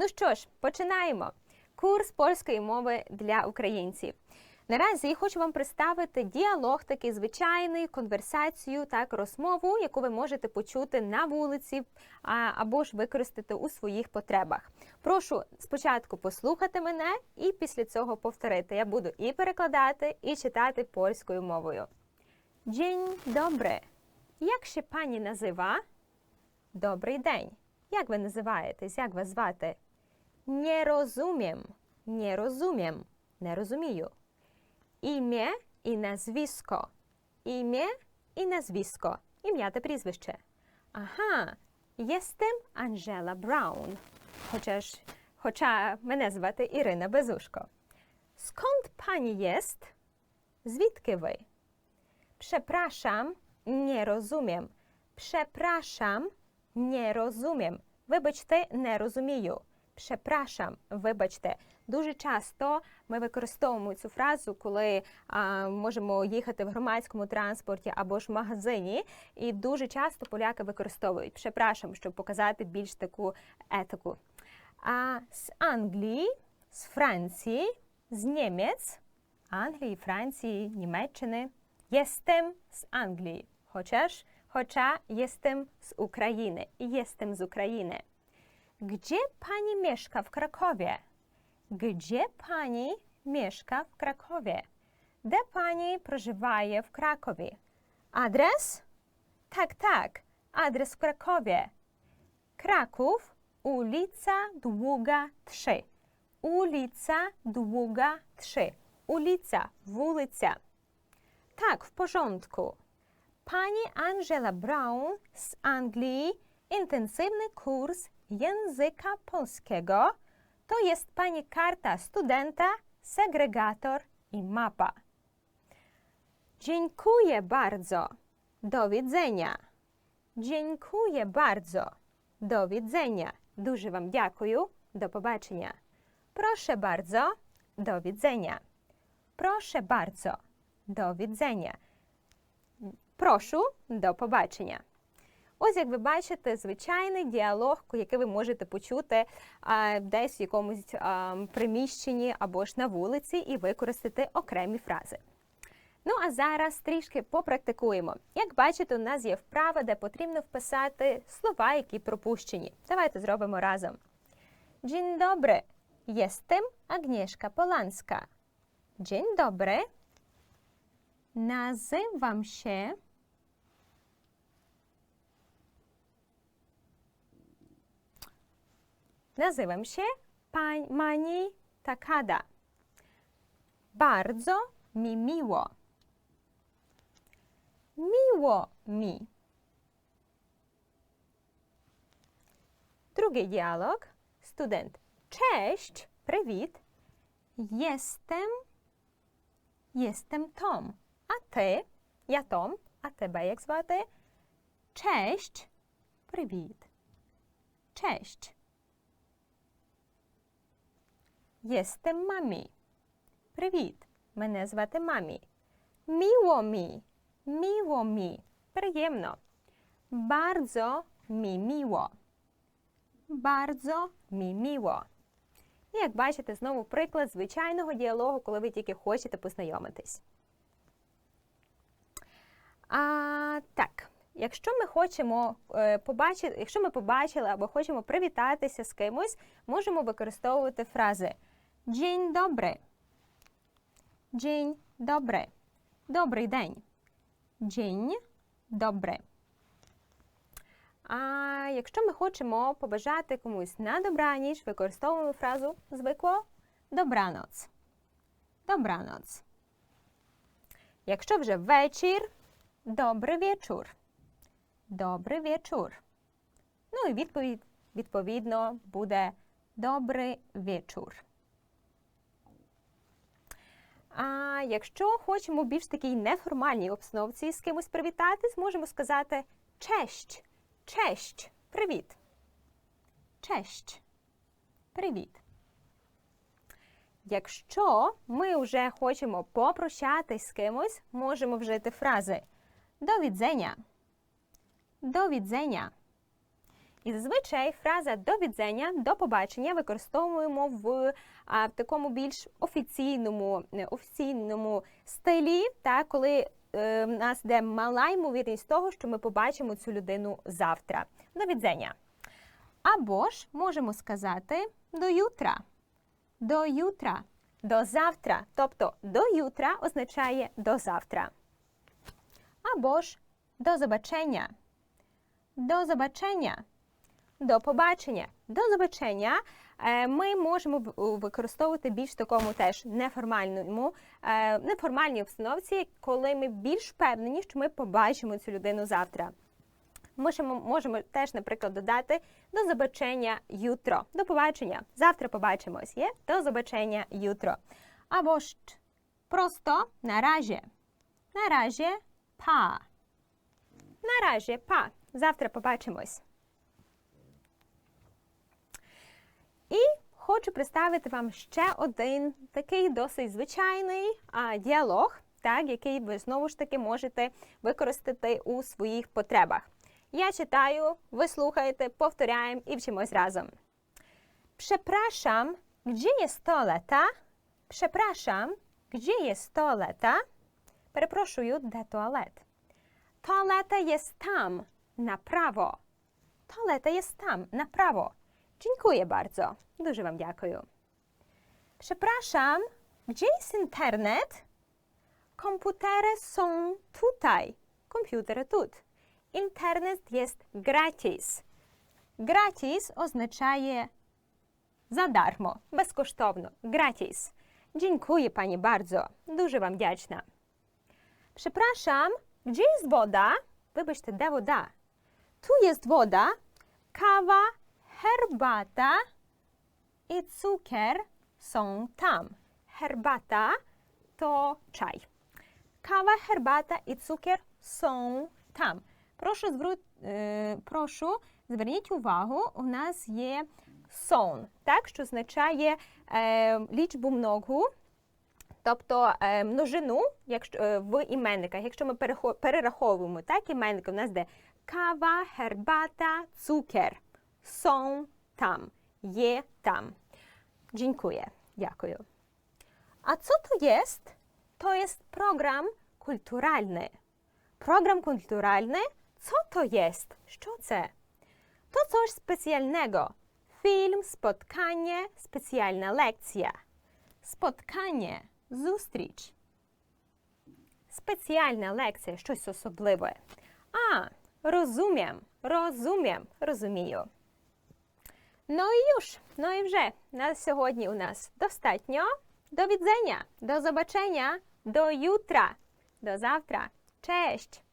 Ну що ж, починаємо. Курс польської мови для українців. Наразі хочу вам представити діалог, такий звичайний, конверсацію, так, розмову, яку ви можете почути на вулиці або ж використати у своїх потребах. Прошу спочатку послухати мене і після цього повторити. Я буду і перекладати, і читати польською мовою. Dzień dobry. Як ще пані назива? Добрий день. Як ви називаєтесь? Як вас звати? Не розумiem. Не розумiem. Не розумію. Ім'я і назвісько. Ім'я і назвісько. Ім'я та прізвище. Ага, єстем Анжела Браун. Хоча ж, хоча мене звати Ірина Безушко. Скąd pani jest? Звідки ви? Przepraszam, nie rozumiem. Przepraszam, nie rozumiem. Вибачте, не розумію. Przepraszam, вибачте. Дуже часто ми використовуємо цю фразу, коли а, можемо їхати в громадському транспорті або ж в магазині, і дуже часто поляки використовують przepraszam, щоб показати більш таку етику. А з Англії, з Франції, з Німець, Англії, Франції, Німеччини. Jestem z Anglii, chociaż, chociaż jestem z Ukrainy. Jestem z Ukrainy. Gdzie pani mieszka w Krakowie? Gdzie pani mieszka w Krakowie? Де pani проживає в Кракові? Адрес? Так, так, адрес в Кракові. Kraków, ulica Długa 3. Ulica Długa 3. Ulica, wulиця. Tak, w porządku. Pani Angela Brown z Anglii, intensywny kurs Języka Polskiego to jest Pani karta studenta, segregator i mapa. Dziękuję bardzo. Do widzenia. Dziękuję bardzo. Do widzenia. Duży Wam dziękuję. Do zobaczenia. Proszę bardzo. Do widzenia. Proszę bardzo. Do widzenia. Proszę. Do zobaczenia. Ось, як ви бачите, звичайний діалог, який ви можете почути а, десь в якомусь а, приміщенні або ж на вулиці і використати окремі фрази. Ну, а зараз трішки попрактикуємо. Як бачите, у нас є вправа, де потрібно вписати слова, які пропущені. Давайте зробимо разом. Dzień dobry. Jestem Agnieszka Polanska. Dzień dobry. Nazywam się Nazywam się pań, Mani Takada. Bardzo mi miło. Miło mi. Drugi dialog. Student. Cześć, привіт. Jestem Jestem Tom. А ти? Я Том. А тебе як звати? Cześć. Привіт. Cześć. Jestem Mami. Привіт. Мене звати Мамі. Miło mi. Miło mi. Приємно. Bardzo mi miło. Bardzo mi miło. І як бачите, знову приклад звичайного діалогу, коли ви тільки хочете познайомитись. А, так, якщо ми хочемо е, побачити, якщо ми побачили або хочемо привітатися з кимось, можемо використовувати фрази Dzień dobry. Dzień dobry. Добрий день. Dzień dobry. А якщо ми хочемо побажати комусь на добраніч, використовуємо фразу звикло добраноц. Добраноц. Якщо вже вечір, добрий вечір. Добрий вечір. Ну і відповідь, відповідно буде добрий вечір. А якщо хочемо більш такій неформальній обстановці з кимось привітатись, можемо сказати честь. Честь. Привіт. Честь. Привіт. Якщо ми вже хочемо попрощатись з кимось, можемо вжити фрази до відзення. До відзення. І зазвичай фраза до відзення, до побачення використовуємо в а, такому більш офіційному, е, офіційному стилі, та коли е, в нас йде мала ймовірність того, що ми побачимо цю людину завтра. До відзення. Або ж можемо сказати до ютра. До ютра. До завтра. Тобто до ютра означає до завтра. Або ж до побачення. До побачення. До побачення. До побачення е, ми можемо використовувати більш такому теж неформальному, е, неформальній обстановці, коли ми більш впевнені, що ми побачимо цю людину завтра. Можемо, можемо теж, наприклад, додати до побачення jutro. До побачення. Завтра побачимось. Є? До побачення jutro. Або ж просто на раzie. На раzie па. На раzie па. Завтра побачимось. І хочу представити вам ще один такий досить звичайний а, діалог, так, який ви знову ж таки можете використати у своїх потребах. Я читаю, ви слухаєте, повторяємо і вчимось разом. Przepraszam, gdzie jest toaleta? Przepraszam, gdzie jest toaleta? Перепрошую, де туалет? Tam, na prawo. Toaleta jest tam, na prawo. Dziękuję bardzo. Dużo Wam dziękuję. Przepraszam, gdzie jest internet? Komputery są tutaj. Komputery tu. Internet jest gratis. Gratis oznacza za darmo, bezkosztowno, gratis. Dziękuję Pani bardzo. Dużo Wam wdzięczna. Przepraszam, gdzie jest woda? Wybacz, da woda. Tu jest woda, kawa herbata i cukier są tam. Herbata to czaj. Kawa, herbata і цукер są там. Прошу, зверу... е, прошу зверніть увагу, у нас є сон, так, що означає е, лічбу многу, тобто е, множину якщо, е, в іменниках. Якщо ми перераховуємо так, іменники, у нас де кава, herbata, цукер. Są tam. Є там. Dziękuję. Дякую. A co to jest? To jest program kulturalny. Program kulturalny? Co to jest? Що це? To coś specjalnego. Film, spotkanie, specjalna lekcja. Spotkanie, зустріч. Спеціальна лекція, щось особливе. А, розумiem, розумiem, розумію. Ну і już, ну і вже на сьогодні у нас достатньо. До відзення, до побачення, до jutра, до завтра. Cześć!